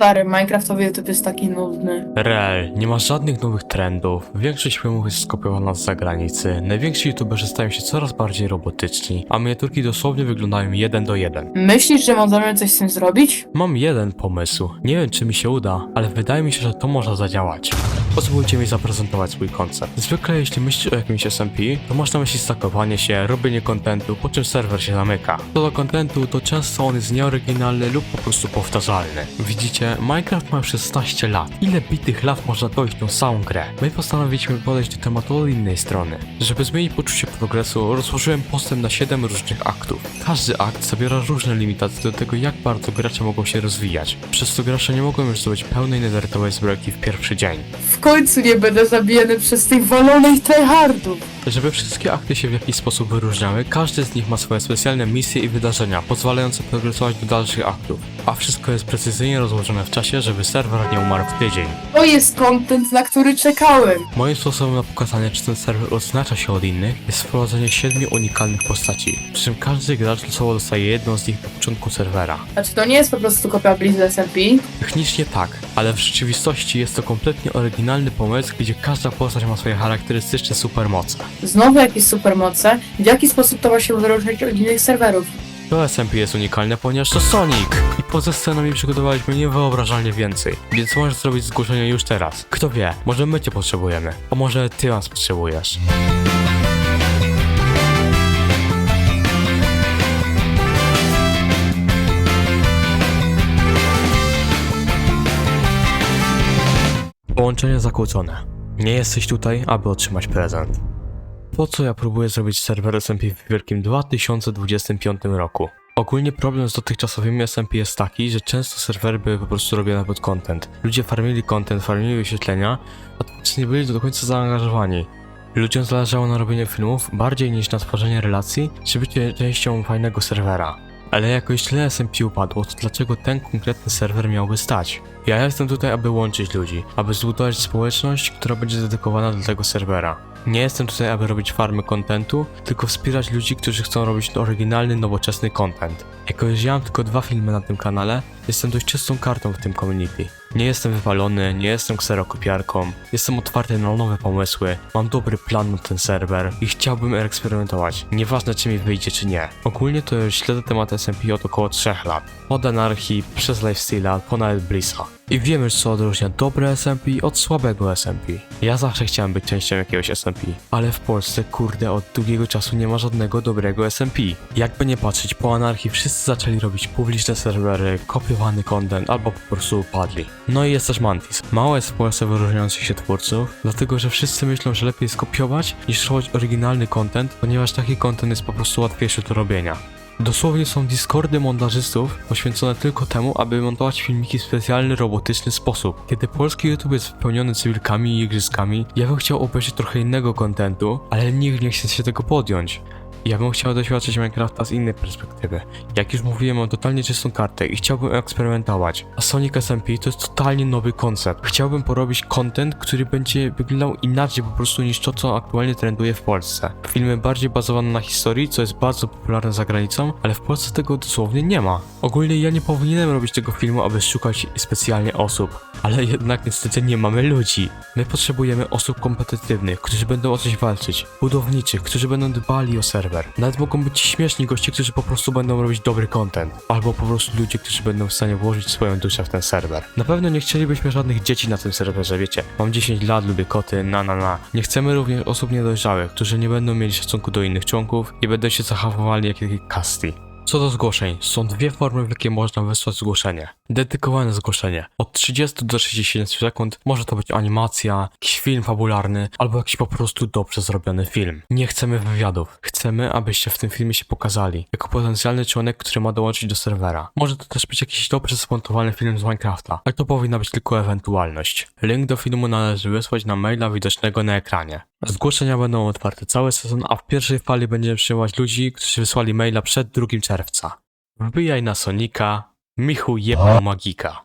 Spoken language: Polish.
Stary, Minecraftowy YouTube jest taki nudny. Rel, nie ma żadnych nowych trendów. Większość filmów jest skopiowana z zagranicy. Najwięksi youtuberzy stają się coraz bardziej robotyczni, a miniaturki dosłownie wyglądają jeden do jeden. Myślisz, że możemy coś z tym zrobić? Mam jeden pomysł. Nie wiem, czy mi się uda, ale wydaje mi się, że to może zadziałać. Pozwólcie mi zaprezentować swój koncept. Zwykle jeśli myślisz o jakimś SMP, to masz na myśli stakowanie się, robienie kontentu, po czym serwer się zamyka. Co do kontentu, to często on jest nieoryginalny lub po prostu powtarzalny. Widzicie, Minecraft ma już 16 lat. Ile bitych lat można dojść tą samą grę? My postanowiliśmy podejść do tematu od innej strony. Żeby zmienić poczucie progresu, rozłożyłem postęp na 7 różnych aktów. Każdy akt zawiera różne limitacje do tego, jak bardzo gracze mogą się rozwijać. Przez to gracze nie mogą już zdobyć pełnej netheritowej zbrojki w pierwszy dzień. W końcu nie będę zabijany przez tych walonych tryhardów. Żeby wszystkie akty się w jakiś sposób wyróżniały, każdy z nich ma swoje specjalne misje i wydarzenia, pozwalające progresować do dalszych aktów. A wszystko jest precyzyjnie rozłożone w czasie, żeby serwer nie umarł w tydzień. To jest content, na który czekałem. Moim sposobem na pokazanie, czy ten serwer odznacza się od innych, jest wprowadzenie siedmiu unikalnych postaci, przy czym każdy gracz losowo dostaje jedną z nich na początku serwera. A czy to nie jest po prostu kopia Blizz SMP? Technicznie tak, ale w rzeczywistości jest to kompletnie oryginalny pomysł, gdzie każda postać ma swoje charakterystyczne supermoce. Znowu jakieś supermoce. W jaki sposób to ma się wyróżniać od innych serwerów? To SMP jest unikalne, ponieważ to Sonic! I poza scenami przygotowaliśmy niewyobrażalnie więcej, więc możesz zrobić zgłoszenie już teraz. Kto wie, może my cię potrzebujemy, a może ty nas potrzebujesz. Połączenie zakłócone. Nie jesteś tutaj, aby otrzymać prezent. Po co ja próbuję zrobić serwer SMP w wielkim 2025 roku? Ogólnie problem z dotychczasowymi SMP jest taki, że często serwery były po prostu robione pod content. Ludzie farmili content, farmili wyświetlenia, a nie byli do końca zaangażowani. Ludziom zależało na robieniu filmów bardziej niż na tworzenie relacji, czy bycie częścią fajnego serwera. Ale jakoś tyle SMP upadło, to dlaczego ten konkretny serwer miałby stać? Ja jestem tutaj, aby łączyć ludzi, aby zbudować społeczność, która będzie dedykowana do tego serwera. Nie jestem tutaj, aby robić farmy kontentu, tylko wspierać ludzi, którzy chcą robić oryginalny, nowoczesny content. Jako że ja mam tylko dwa filmy na tym kanale, jestem dość czystą kartą w tym community. Nie jestem wypalony, nie jestem kserokopiarką, jestem otwarty na nowe pomysły, mam dobry plan na ten serwer i chciałbym eksperymentować, nieważne czy mi wyjdzie czy nie. Ogólnie to już śledzę temat SMP od około 3 lat. Od anarchii, przez lifestyle'a, po nawet Blissa. I wiemy już co odróżnia dobre SMP od słabego SMP. Ja zawsze chciałem być częścią jakiegoś SMP, ale w Polsce kurde od długiego czasu nie ma żadnego dobrego SMP. Jakby nie patrzeć, po anarchii wszyscy zaczęli robić publiczne serwery, kopiowany content albo po prostu upadli. No i jest też Mantis. Mało jest w Polsce wyróżniających się twórców, dlatego że wszyscy myślą, że lepiej skopiować niż robić oryginalny content, ponieważ taki content jest po prostu łatwiejszy do robienia. Dosłownie są discordy montażystów poświęcone tylko temu, aby montować filmiki w specjalny, robotyczny sposób. Kiedy polski YouTube jest wypełniony cywilkami i igrzyskami, ja bym chciał obejrzeć trochę innego kontentu, ale nikt nie chce się tego podjąć. Ja bym chciał doświadczyć Minecrafta z innej perspektywy. Jak już mówiłem, mam totalnie czystą kartę i chciałbym eksperymentować. A Sonic SMP to jest totalnie nowy koncept. Chciałbym porobić content, który będzie wyglądał inaczej po prostu niż to, co aktualnie trenduje w Polsce. Filmy bardziej bazowane na historii, co jest bardzo popularne za granicą, ale w Polsce tego dosłownie nie ma. Ogólnie ja nie powinienem robić tego filmu, aby szukać specjalnie osób, ale jednak niestety nie mamy ludzi. My potrzebujemy osób kompetytywnych, którzy będą o coś walczyć, budowniczych, którzy będą dbali o serwer. Nawet mogą być śmieszni goście, którzy po prostu będą robić dobry content, albo po prostu ludzie, którzy będą w stanie włożyć swoją duszę w ten serwer. Na pewno nie chcielibyśmy żadnych dzieci na tym serwerze, wiecie. Mam 10 lat, lubię koty, na na na. Nie chcemy również osób niedojrzałych, którzy nie będą mieli szacunku do innych członków i będą się zachowywali jak jakieś casty. Co do zgłoszeń, są dwie formy, w jakie można wysłać zgłoszenie. Dedykowane zgłoszenie. Od 30 do 60 sekund może to być animacja, jakiś film fabularny, albo jakiś po prostu dobrze zrobiony film. Nie chcemy wywiadów. Chcemy, abyście w tym filmie się pokazali, jako potencjalny członek, który ma dołączyć do serwera. Może to też być jakiś dobrze zmontowany film z Minecrafta, ale to powinna być tylko ewentualność. Link do filmu należy wysłać na maila widocznego na ekranie. Zgłoszenia będą otwarte cały sezon, a w pierwszej fali będziemy przyjmować ludzi, którzy wysłali maila przed 2 czerwca. Wbijaj na Sonika, Michu jebał magika.